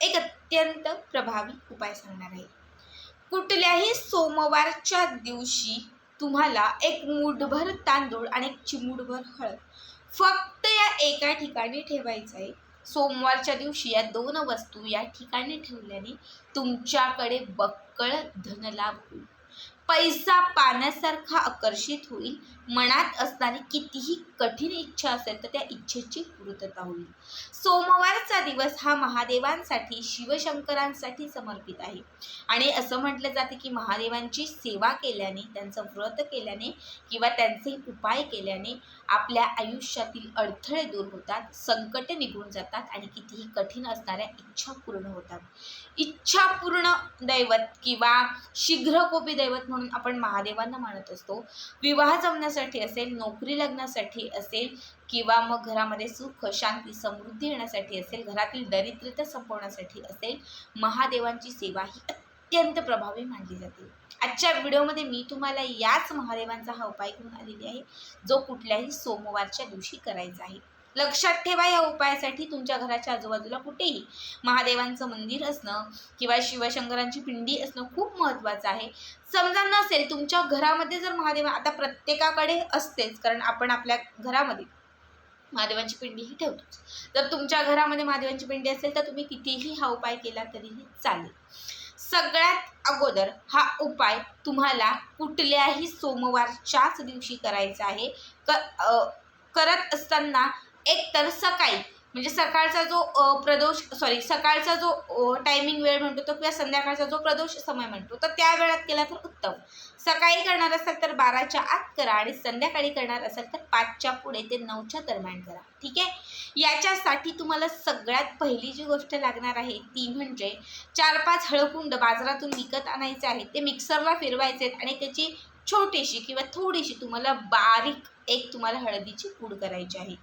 एक अत्यंत प्रभावी उपाय सांगणार आहे. कुठल्याही सोमवारच्या दिवशी तुम्हाला एक मूठभर तांदूळ आणि एक चिमूटभर हळद फक्त या एका ठिकाणी ठेवायचं आहे. सोमवारच्या दिवशी या दोन वस्तू या ठिकाणी ठेवल्याने तुमच्याकडे बक्कळ धनलाभ होईल. पैसा पाण्यासारखा आकर्षित होईल. मनात असणारी कितीही कठीण इच्छा असेल तर त्या इच्छेची पूर्तता होईल. सोमवारचा दिवस हा महादेवांसाठी शिवशंकरांसाठी समर्पित आहे. आणि असं म्हटलं जाते की महादेवांची सेवा केल्याने त्यांचं व्रत केल्याने किंवा त्यांचे उपाय केल्याने आपल्या आयुष्यातील अडथळे दूर होतात संकटे निघून जातात आणि कितीही कठीण असणाऱ्या इच्छा पूर्ण होतात. इच्छा पूर्ण दैवत किंवा शीघ्रकोपी दैवत म्हणून म्हणून आपण महादेवांना मानत असतो. विवाह जमण्यासाठी असेल नोकरी लग्नासाठी असेल किंवा मग घरामध्ये सुख शांती समृद्धी येण्यासाठी असेल घरातील दरिद्रता संपवण्यासाठी असेल महादेवांची सेवा ही अत्यंत प्रभावी मानली जाते. आजच्या व्हिडिओमध्ये मी तुम्हाला याच महादेवांचा हा उपाय घेऊन आलेली आहे जो कुठल्याही सोमवारच्या दिवशी करायचा आहे. लक्षात ठेवा या उपायासाठी तुमच्या घराच्या आजूबाजूला कुठेही महादेवांचं मंदिर असणं किंवा शिवशंकरांची पिंडी असणं खूप महत्त्वाचं आहे. समजा नसेल तुमच्या घरामध्ये जर महादेव आता प्रत्येकाकडे असतेच कारण आपण आपल्या घरामध्ये महादेवांची पिंडी ही ठेवतोच. जर तुमच्या घरामध्ये महादेवांची पिंडी असेल तर तुम्ही कितीही हा उपाय केला तरीही चालेल. सगळ्यात अगोदर हा उपाय तुम्हाला कुठल्याही सोमवारच्याच दिवशी करायचा आहे. क करत असताना एकतर सकाळी म्हणजे सकाळचा जो प्रदोष सॉरी सकाळचा जो टायमिंग वेळ म्हणतो तो किंवा संध्याकाळचा जो प्रदोष समय म्हणतो तर त्या वेळात केला तर उत्तम. सकाळी करणार असाल तर बाराच्या आत करा आणि संध्याकाळी करणार असाल तर पाचच्या पुढे ते नऊच्या दरम्यान करा. ठीक आहे? याच्यासाठी तुम्हाला सगळ्यात पहिली जी गोष्ट लागणार आहे ती म्हणजे चार पाच हळकुंड बाजारातून विकत आणायचे आहेत ते मिक्सरला फिरवायचे आहेत आणि त्याची छोटीशी किंवा थोडीशी तुम्हाला बारीक एक तुम्हाला हळदीची पूड करायची आहे.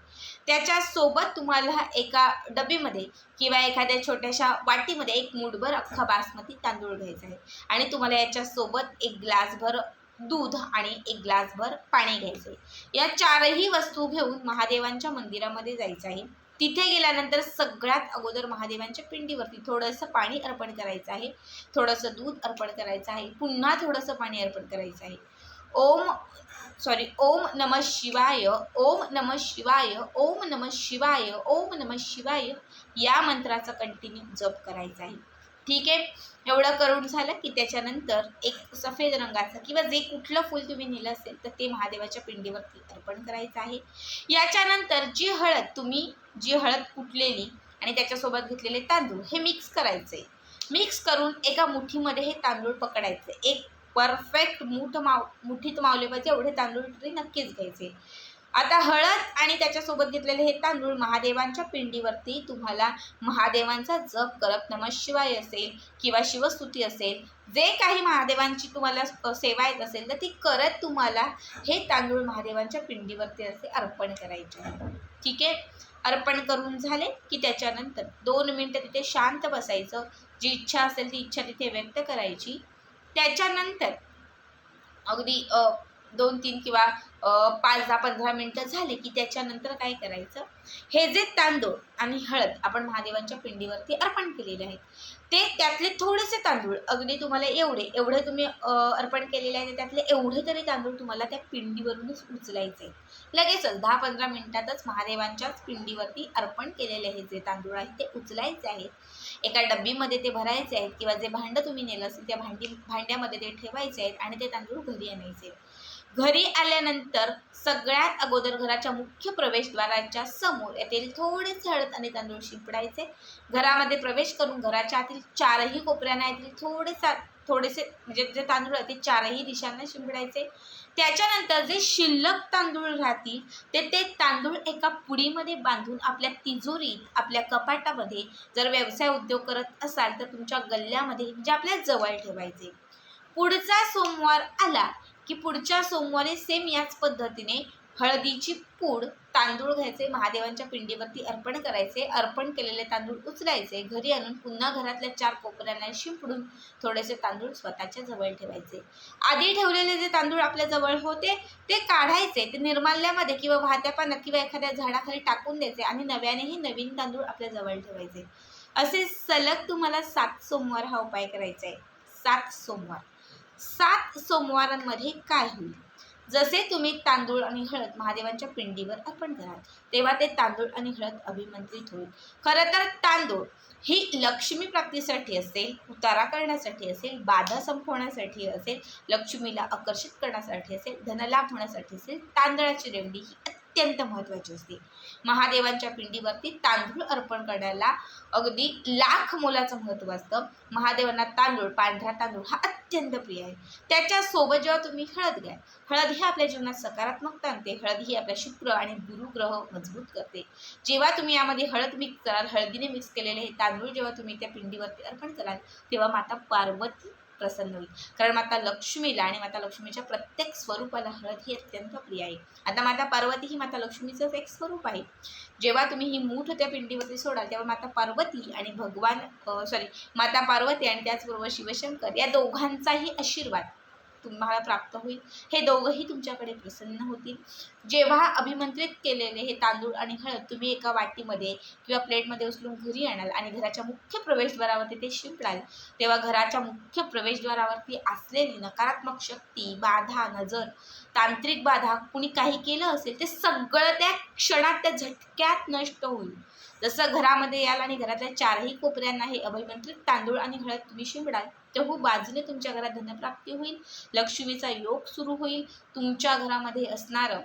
त्याच्यासोबत तुम्हाला एका डबीमध्ये किंवा एखाद्या छोट्याशा वाटीमध्ये एक मूठभर अख्खा बासमती तांदूळ घ्यायचा आहे. आणि तुम्हाला याच्यासोबत एक ग्लासभर दूध आणि एक ग्लासभर पाणी घ्यायचं आहे. या चारही वस्तू घेऊन महादेवांच्या मंदिरामध्ये जायचं आहे. तिथे गेल्यानंतर सगळ्यात अगोदर महादेवांच्या पिंडीवरती थोडंसं पाणी अर्पण करायचं आहे. थोडंसं दूध अर्पण करायचं आहे. पुन्हा थोडंसं पाणी अर्पण करायचं आहे. ओम सॉरी ओम नम शिवाय ओम नम शिवाय ओम नम शिवाय ओम नम शिवाय या मंत्राचा कंटिन्यू जप करायचा आहे. ठीक आहे? एवढं करून झालं की त्याच्यानंतर एक सफेद रंगाचं किंवा जे कुठलं फूल तुम्ही नेलं असेल तर ते महादेवाच्या पिंडीवरती अर्पण करायचं आहे. याच्यानंतर जी हळद तुम्ही जी हळद कुटलेली आणि त्याच्यासोबत घेतलेले तांदूळ हे मिक्स करायचे मिक्स करून एका मुठीमध्ये हे तांदूळ पकडायचे. एक परफेक्ट मूठ माव मुठीत मावले पाहिजे एवढे तांदूळ तरी नक्कीच घ्यायचे. आता हळद आणि त्याच्यासोबत घेतलेले हे तांदूळ महादेवांच्या पिंडीवरती तुम्हाला महादेवांचा जप करत नम शिवाय असेल किंवा शिवस्तुती असेल जे काही महादेवांची तुम्हाला सेवा येत असेल तर ती करत तुम्हाला हे तांदूळ महादेवांच्या पिंडीवरती असे अर्पण करायचे ठीक आहे? अर्पण करून झाले की त्याच्यानंतर दोन मिनटं तिथे शांत बसायचं. जी इच्छा असेल ती इच्छा तिथे व्यक्त करायची. त्याच्यानंतर अगदी दोन तीन किंवा पाच दहा पंधरा मिनटं झाले की त्याच्यानंतर काय करायचं? हे जे तांदूळ आणि हळद आपण महादेवांच्या पिंडीवरती अर्पण केलेले आहेत ते त्यातले थोडेसे तांदूळ अगदी तुम्हाला एवढे एवढे तुम्ही अर्पण केलेले आहे त्यातले एवढे तरी तांदूळ तुम्हाला त्या पिंडीवरूनच उचलायचे आहेत. लगेचच दहा पंधरा मिनिटातच महादेवांच्याच पिंडीवरती अर्पण केलेले हे जे तांदूळ आहेत ते उचलायचे आहेत. एका डब्बीमध्ये ते भरायचे आहेत किंवा जे भांडं तुम्ही नेलं असेल त्या भांडी भांड्यामध्ये ते ठेवायचे आहेत आणि ते तांदूळ घरी आणायचे घरी आल्यानंतर सगळ्यात अगोदर घराच्या मुख्य प्रवेशद्वाराच्या समोर येथील थोडे हळद आणि तांदूळ शिंपडायचे. घरामध्ये प्रवेश करून घराच्या आतील चारही कोपऱ्यांना येथील थोडेसा थोडेसे म्हणजे जे तांदूळ आहेत ते चारही दिशांना शिंपडायचे. त्याच्यानंतर जे शिल्लक तांदूळ राहतील ते ते तांदूळ एका पुडीमध्ये बांधून आपल्या तिजोरीत आपल्या कपाटामध्ये जर व्यवसाय उद्योग करत असाल तर तुमच्या गल्ल्यामध्ये म्हणजे आपल्या जवळ ठेवायचे. पुढचा सोमवार आला की पुढच्या सोमवारी सेम याच पद्धतीने हळदीची पूड तांदूळ घ्यायचे महादेवांच्या पिंडीवरती अर्पण करायचे अर्पण केलेले तांदूळ उचलायचे घरी आणून पुन्हा घरातल्या चार कोपऱ्यांना शिंपडून थोडेसे तांदूळ स्वतःच्या जवळ ठेवायचे. आधी ठेवलेले जे तांदूळ आपल्या जवळ होते ते काढायचे ते निर्माल्यामध्ये किंवा वाहत्या पाण्यात किंवा एखाद्या झाडाखाली टाकून द्यायचे आणि नव्यानेही नवीन तांदूळ आपल्या जवळ ठेवायचे. असे सलग तुम्हाला सात सोमवार हा उपाय करायचा आहे. सात सोमवार. सात सोमवारांमध्ये काय होईल जसे तुम्ही तांदूळ आणि हळद महादेवांच्या पिंडीवर अर्पण कराल तेव्हा ते तांदूळ आणि हळद अभिमंत्रित होईल. खरं तर तांदूळ ही लक्ष्मी प्राप्तीसाठी असेल उतारा करण्यासाठी असेल बाधा संपवण्यासाठी असेल लक्ष्मीला आकर्षित करण्यासाठी असेल धनलाभ होण्यासाठी असेल तांदळाची रेवडी ही अत्यंत महत्त्वाची असते. महादेवांच्या पिंडीवरती तांदूळ अर्पण करण्याला अगदी लाख मोलाचं महत्त्व असतं. महादेवांना तांदूळ पांढरा तांदूळ हा अत्यंत प्रिय आहे. त्याच्यासोबत जेव्हा तुम्ही हळद घ्या हळद ही आपल्या जीवनात सकारात्मकता आणते. हळद ही आपल्या शुक्र आणि गुरुग्रह मजबूत करते. जेव्हा तुम्ही यामध्ये हळद मिक्स कराल हळदीने मिक्स केलेले हे तांदूळ जेव्हा तुम्ही त्या पिंडीवरती अर्पण कराल तेव्हा माता पार्वती प्रसन्न होईल. कारण माता लक्ष्मीला आणि माता लक्ष्मीच्या प्रत्येक स्वरूपाला हळद ही अत्यंत प्रिय आहे. आता माता पार्वती ही माता लक्ष्मीचंच एक स्वरूप आहे. जेव्हा तुम्ही ही मूठ त्या पिंडीवरती सोडाल तेव्हा माता पार्वती आणि भगवान सॉरी माता पार्वती आणि त्याचबरोबर शिवशंकर या दोघांचाही आशीर्वाद तुम्हाला प्राप्त होईल. हे दोघंही तुमच्याकडे प्रसन्न होतील. जेव्हा अभिमंत्रित केलेले हे तांदूळ आणि हळद तुम्ही एका वाटीमध्ये किंवा प्लेटमध्ये उचलून घरी आणाल आणि घराच्या मुख्य प्रवेशद्वारावरती ते शिंपडाल तेव्हा घराच्या मुख्य प्रवेशद्वारावरती असलेली नकारात्मक शक्ती बाधा नजर तांत्रिक बाधा कुणी काही केलं असेल ते सगळं त्या क्षणात त्या झटक्यात नष्ट होईल. जसं घरामध्ये याल आणि घरातल्या चारही कोपऱ्यांना हे अभिमंत्रित तांदूळ आणि हळद तुम्ही शिंपडाल तेव्हा बाजूने तुमच्या घरात धनप्राप्ती होईल लक्ष्मीचा योग सुरू होईल तुमच्या घरामध्ये असणारं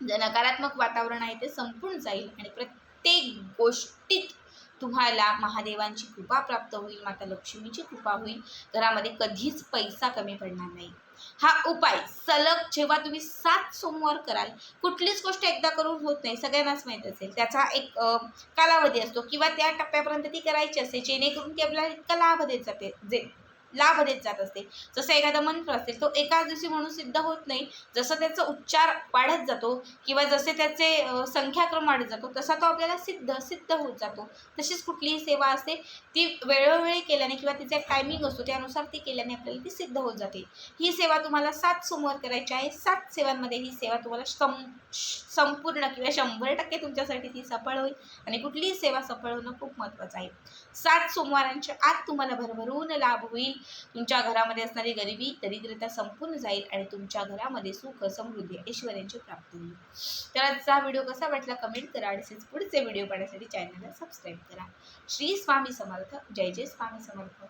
जे नकारात्मक वातावरण आहे ते संपून जाईल आणि प्रत्येक गोष्टीत तुम्हाला महादेवांची कृपा प्राप्त होईल माता लक्ष्मीची कृपा होईल. घरामध्ये कधीच पैसा कमी पडणार नाही. हा उपाय सलग जेव्हा तुम्ही सात सोमवार कराल कुठलीच गोष्ट एकदा करून होत नाही सगळ्यांनाच माहीत असेल. त्याचा एक कालावधी असतो किंवा त्या टप्प्यापर्यंत ती करायची असते जेणेकरून की आपल्याला इतका लाभ देत जाते जे लाभ देत जात असते. जसं एखादा मंत्र असेल तो एकाच दिवशी म्हणून सिद्ध होत नाही. जसं त्याचा उच्चार वाढत जातो किंवा जसे त्याचे संख्याक्रम वाढत जातो तसा तो आपल्याला सिद्ध सिद्ध होत जातो. तशीच कुठलीही सेवा असते ती वेळोवेळी केल्याने किंवा तिचा टायमिंग असतो त्यानुसार ती केल्याने आपल्याला ती सिद्ध होत जाते. ही सेवा तुम्हाला सात सोमवार करायची आहे. सात सेवांमध्ये ही सेवा तुम्हाला सं संपूर्ण किंवा शंभर टक्के तुमच्यासाठी ती सफळ होईल आणि कुठलीही सेवा सफळ होणं खूप महत्त्वाचं आहे. सात सोमवारांच्या आत तुम्हाला भरभरून लाभ होईल. तुमच्या घरामध्ये असणारी गरिबी दरिद्रता संपूर्ण जाईल आणि तुमच्या घरामध्ये सुख समृद्धी ऐश्वर्यांची प्राप्ती होईल. तर आजचा व्हिडिओ कसा वाटला कमेंट करा आणि पुढचे व्हिडिओ पाहण्यासाठी चॅनलला सबस्क्राईब करा. श्री स्वामी समर्थ. जय जय स्वामी समर्थ.